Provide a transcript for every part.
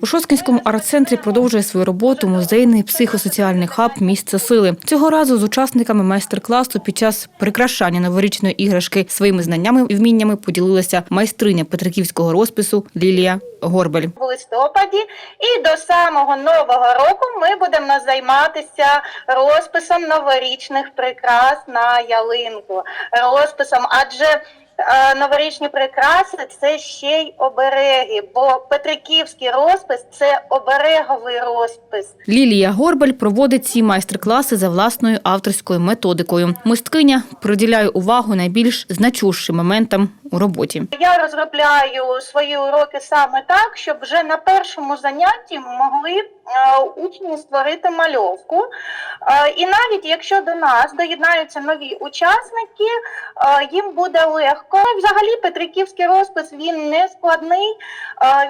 У Шосткинському арт-центрі продовжує свою роботу музейний психосоціальний хаб «Місце сили». Цього разу з учасниками майстер-класу під час прикрашання новорічної іграшки своїми знаннями і вміннями поділилася майстриня петриківського розпису Лілія Горбель. в листопаді, і до самого нового року ми будемо займатися розписом новорічних прикрас на ялинку. Розписом, адже новорічні прикраси це ще й обереги, бо Петриківський розпис це обереговий розпис. Лілія Горбель проводить ці майстер-класи за власною авторською методикою. Мисткиня приділяє увагу найбільш значущим моментам у роботі. Я розробляю свої уроки саме так, щоб вже на першому занятті могли е, учні створити мальовку. Е, і навіть якщо до нас доєднаються нові учасники, е, їм буде легко. Взагалі Петриківський розпис він не складний,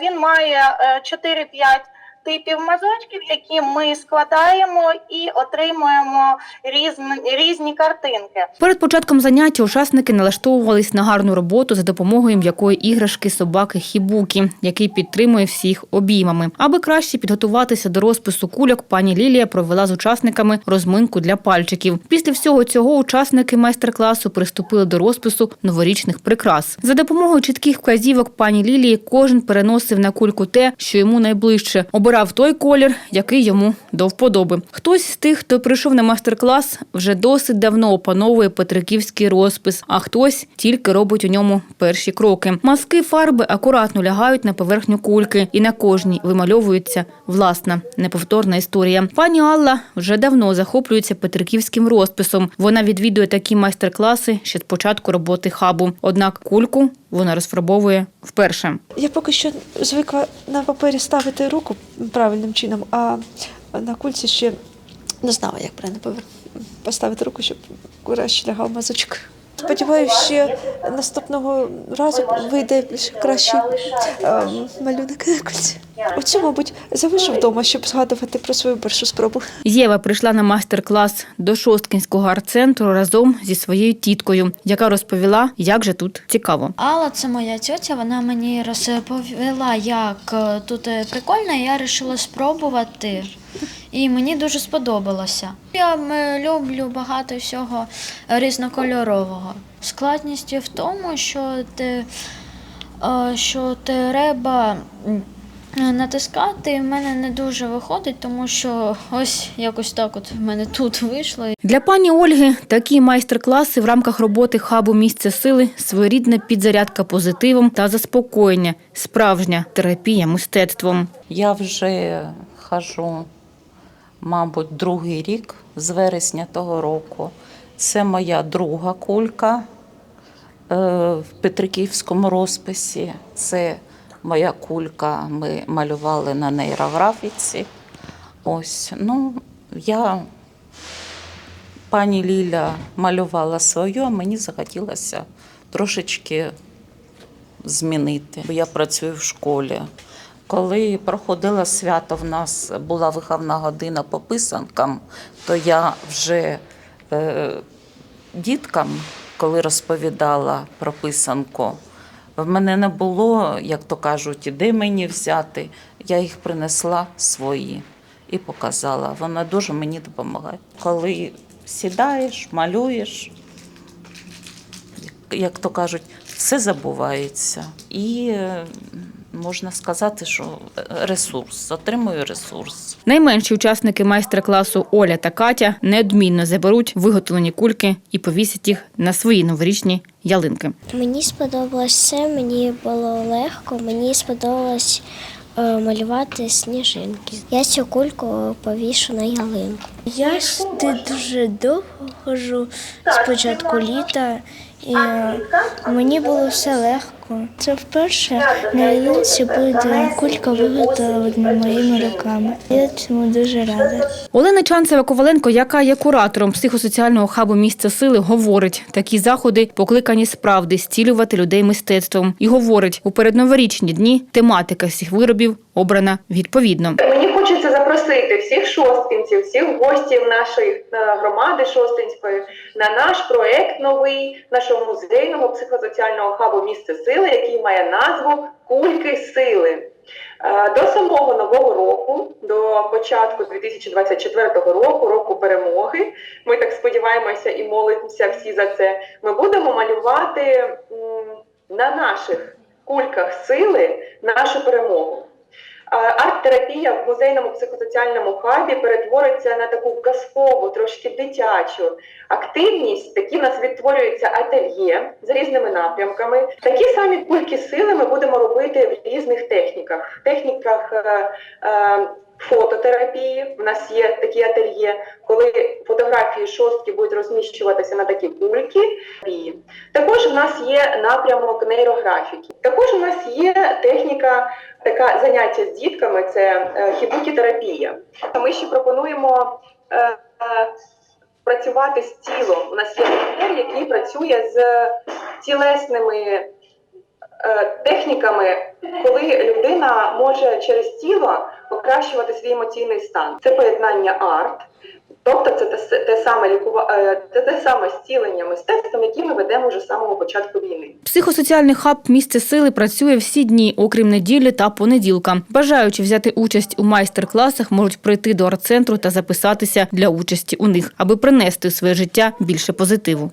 він має е, 4-5 типів мазочків, які ми складаємо і отримуємо різні, різні картинки. Перед початком заняття учасники налаштовувались на гарну роботу за допомогою м'якої іграшки собаки Хібукі, який підтримує всіх обіймами. Аби краще підготуватися до розпису кульок, пані Лілія провела з учасниками розминку для пальчиків. Після всього цього учасники майстер-класу приступили до розпису новорічних прикрас. За допомогою чітких вказівок пані Лілії кожен переносив на кульку те, що йому найближче. Обирав той колір, який йому до вподоби. Хтось з тих, хто прийшов на майстер-клас, вже досить давно опановує петриківський розпис, а хтось тільки робить у ньому перші кроки. Маски фарби акуратно лягають на поверхню кульки, і на кожній вимальовується власна неповторна історія. Пані Алла вже давно захоплюється петриківським розписом. Вона відвідує такі майстер-класи ще з початку роботи хабу. Однак кульку вона розфарбовує вперше. Я поки що звикла на папері ставити руку правильним чином, а на кульці ще не знала, як правильно поставити руку, щоб краще лягав мазочок. Сподіваюся, ще наступного разу вийде кращий е, малюнок. Оцю, мабуть, залишу вдома, щоб згадувати про свою першу спробу. Єва прийшла на майстер-клас до Шосткінського арт-центру разом зі своєю тіткою, яка розповіла, як же тут цікаво. Алла, це моя тьотя, вона мені розповіла, як е, тут е, прикольно, і я вирішила спробувати. І мені дуже сподобалося. Я люблю багато всього різнокольорового. Складність є в тому, що ти, е, що треба натискати. В мене не дуже виходить, тому що ось якось так от в мене тут вийшло. Для пані Ольги такі майстер-класи в рамках роботи хабу місце сили своєрідна підзарядка позитивом та заспокоєння, справжня терапія мистецтвом. Я вже хожу, мабуть, другий рік з вересня того року. Це моя друга кулька е, в Петриківському розписі. Це моя кулька, ми малювали на нейрографіці. Ось, ну, я, пані Ліля малювала свою, а мені захотілося трошечки змінити, бо я працюю в школі. Коли проходило свято, в нас була виховна година по писанкам, то я вже е, діткам, коли розповідала про писанку, в мене не було, як то кажуть, де мені взяти. Я їх принесла свої і показала. Вона дуже мені допомагає. Коли сідаєш, малюєш, як то кажуть, все забувається. І е, можна сказати, що ресурс, отримую ресурс. Найменші учасники майстер-класу Оля та Катя неодмінно заберуть виготовлені кульки і повісять їх на свої новорічні ялинки. Мені сподобалось все, мені було легко, мені сподобалось е, малювати сніжинки. Я цю кульку повішу на ялинку. Я сюди дуже довго ходжу з початку літа, і е, мені було все легко. Це вперше на ялинці буде кулька виготовлена моїми руками. Я цьому дуже рада. Олена Чанцева-Коваленко, яка є куратором психосоціального хабу місця сили, говорить, такі заходи покликані справді зцілювати людей мистецтвом. І говорить, у передноворічні дні тематика всіх виробів обрана відповідно. Мені хочеться запросити всіх шосткинців, всіх гостів нашої е, громади Шостинської на наш проект новий нашого музейного психосоціального хабу місце сили, який має назву Кульки сили. Е, До самого нового року, до початку 2024 року, року перемоги, ми так сподіваємося і молимося всі за це. Ми будемо малювати на наших кульках сили нашу перемогу. Арт-терапія в музейному психосоціальному хабі перетвориться на таку казкову, трошки дитячу активність. Такі в нас відтворюються ательє з різними напрямками. Такі самі кульки сили ми будемо робити в різних техніках. Техніках е, е, фототерапії. В нас є такі ательє, коли фотографії шостки будуть розміщуватися на такі кульки. Також в нас є напрямок нейрографіки. Також у нас є техніка така заняття з дітками це е, хібукі-терапія. Ми ще пропонуємо е, працювати з тілом. У нас є тренер, який працює з тілесними техніками, коли людина може через тіло покращувати свій емоційний стан. Це поєднання арт. Тобто це те, те саме лікува... е, це те саме зцілення мистецтвом, яке ми ведемо вже з самого початку війни. Психосоціальний хаб місце сили працює всі дні, окрім неділі та понеділка. Бажаючи взяти участь у майстер-класах, можуть прийти до арт-центру та записатися для участі у них, аби принести у своє життя більше позитиву.